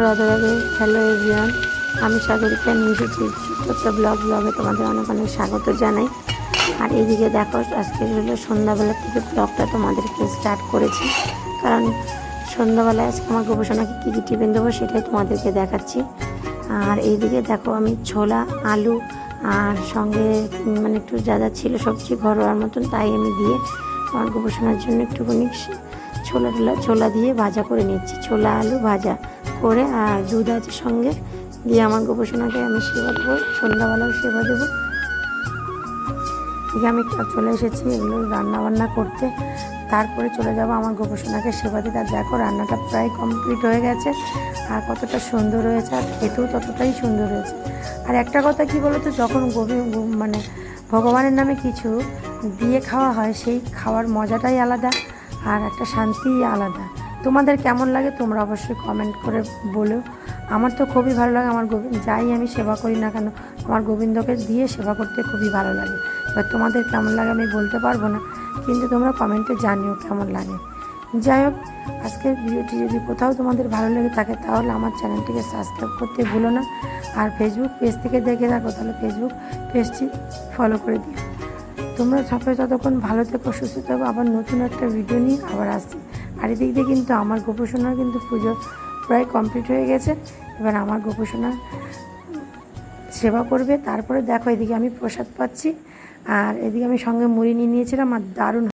Radhe Radhe hello everyone আমি সাগরিকা নিয়ে এসেছি ব্লগ ব্লগে তোমাদের অনেক অনেক স্বাগত জানাই। আর এইদিকে দেখো, আজকে হলো সন্ধ্যাবেলা থেকে ব্লগটা তোমাদেরকে স্টার্ট করেছি। কারণ সন্ধ্যাবেলায় আজকে আমার গবেষণাকে কী কী টিফিন দেবো সেটাই তোমাদেরকে দেখাচ্ছি। আর এইদিকে দেখো, আমি ছোলা, আলু আর সঙ্গে মানে একটু যা যা ছিল সবজি ঘরোয়ার মতন তাই আমি দিয়ে আমার গবেষণার জন্য একটুখানি ছোলা ছোলা দিয়ে ভাজা করে নিচ্ছি। ছোলা, আলু ভাজা। করে আর দুধ আছে সঙ্গে। দিয়ে আমার গোপসোনাকে আমি সেবা দেবো, সন্ধ্যাবেলাও সেবা দেবো। এদিকে আমি চলে এসেছি এগুলো রান্না বান্না করতে। তারপরে চলে যাব আমার গোপসোনাকে সেবা দিতে। আর দেখো রান্নাটা প্রায় কমপ্লিট হয়ে গেছে। আর কতটা সুন্দর হয়েছে, আর খেতেও ততটাই সুন্দর হয়েছে। আর একটা কথা কি বলো তো যখন গভীর মানে ভগবানের নামে কিছু দিয়ে খাওয়া হয়, সেই খাওয়ার মজাটাই আলাদা, আর একটা শান্তিই আলাদা। তোমাদের কেমন লাগে তোমরা অবশ্যই কমেন্ট করে বলো। আমার তো খুবই ভালো লাগে, আমার গোবিন্দ, যাই আমি সেবা করি না কেন, আমার গোবিন্দকে দিয়ে সেবা করতে খুবই ভালো লাগে। এবার তোমাদের কেমন লাগে আমি বলতে পারব না, কিন্তু তোমরা কমেন্টে জানিও কেমন লাগে। যাই হোক, আজকের ভিডিওটি যদি কোথাও তোমাদের ভালো লেগে থাকে, তাহলে আমার চ্যানেলটিকে সাবস্ক্রাইব করতে ভুলো না। আর ফেসবুক পেজ থেকে দেখে থাকো, তাহলে ফেসবুক পেজটি ফলো করে দিও। তোমরা সবাই ততক্ষণ ভালো থেকো, সুস্থ থাকো। আবার নতুন একটা ভিডিও নিয়ে আবার আসছি। আর এদিক দিয়ে কিন্তু আমার গোপসোনার কিন্তু পুজো প্রায় কমপ্লিট হয়ে গেছে। এবার আমার গোপসোনার সেবা করবে। তারপরে দেখো এদিকে আমি প্রসাদ পাচ্ছি। আর এদিকে আমি সঙ্গে মুড়ি নিয়ে নিয়েছিলাম, আর দারুণ